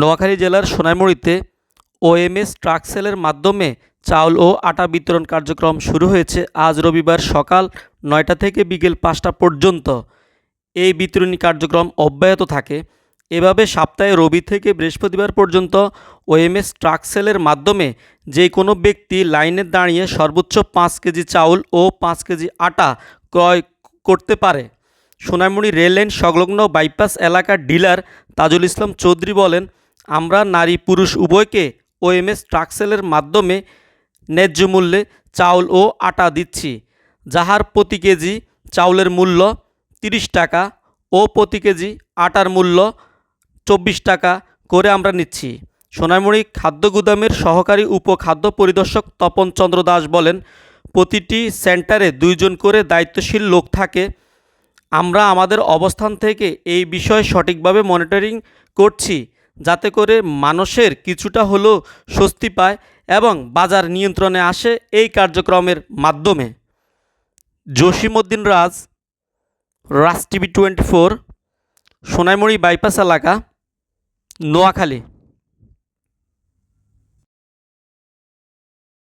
নোয়াখালী জেলার সোনাইমুড়িতে OMS truck সেলের মাধ্যমে চাউল ও আটা বিতরণ কার্যক্রম শুরু হয়েছে আজ রবিবার সকাল নয়টা থেকে বিকেল পাঁচটা পর্যন্ত। এই বিতরণী কার্যক্রম অব্যাহত থাকে। এভাবে সপ্তাহে রবি থেকে বৃহস্পতিবার পর্যন্ত ওএমএস ট্রাক সেলের মাধ্যমে যে কোনো ব্যক্তি লাইনে দাঁড়িয়ে সর্বোচ্চ পাঁচ কেজি চাউল ও পাঁচ কেজি আটা ক্রয় করতে পারে। সোনাইমুড়ি রেললাইন সংলগ্ন বাইপাস এলাকার ডিলার তাজুল ইসলাম চৌধুরী বলেন আমরা নারী পুরুষ উভয়কে ওএমএস ট্রাকসেলের মাধ্যমে ন্যায্য মূল্যে চাউল ও আটা দিচ্ছি, যাহার প্রতি কেজি চাউলের মূল্য তিরিশ টাকা ও প্রতি কেজি আটার মূল্য চব্বিশ টাকা করে আমরা নিচ্ছি। সোনাইমুড়ি খাদ্য গুদামের সহকারী উপখাদ্য পরিদর্শক তপন চন্দ্র দাস বলেন, প্রতিটি সেন্টারে দুইজন করে দায়িত্বশীল লোক থাকে। আমরা আমাদের অবস্থান থেকে এই বিষয়ে সঠিকভাবে মনিটরিং করছি। যাতে করে মানুষের কিছুটা হলেও স্বস্তি পায় এবং বাজার নিয়ন্ত্রণে আসে এই কার্যক্রমের মাধ্যমে। Jasimuddin Raj Raj TV twenty four Sonaimuri bypass এলাকা, নোয়াখালী।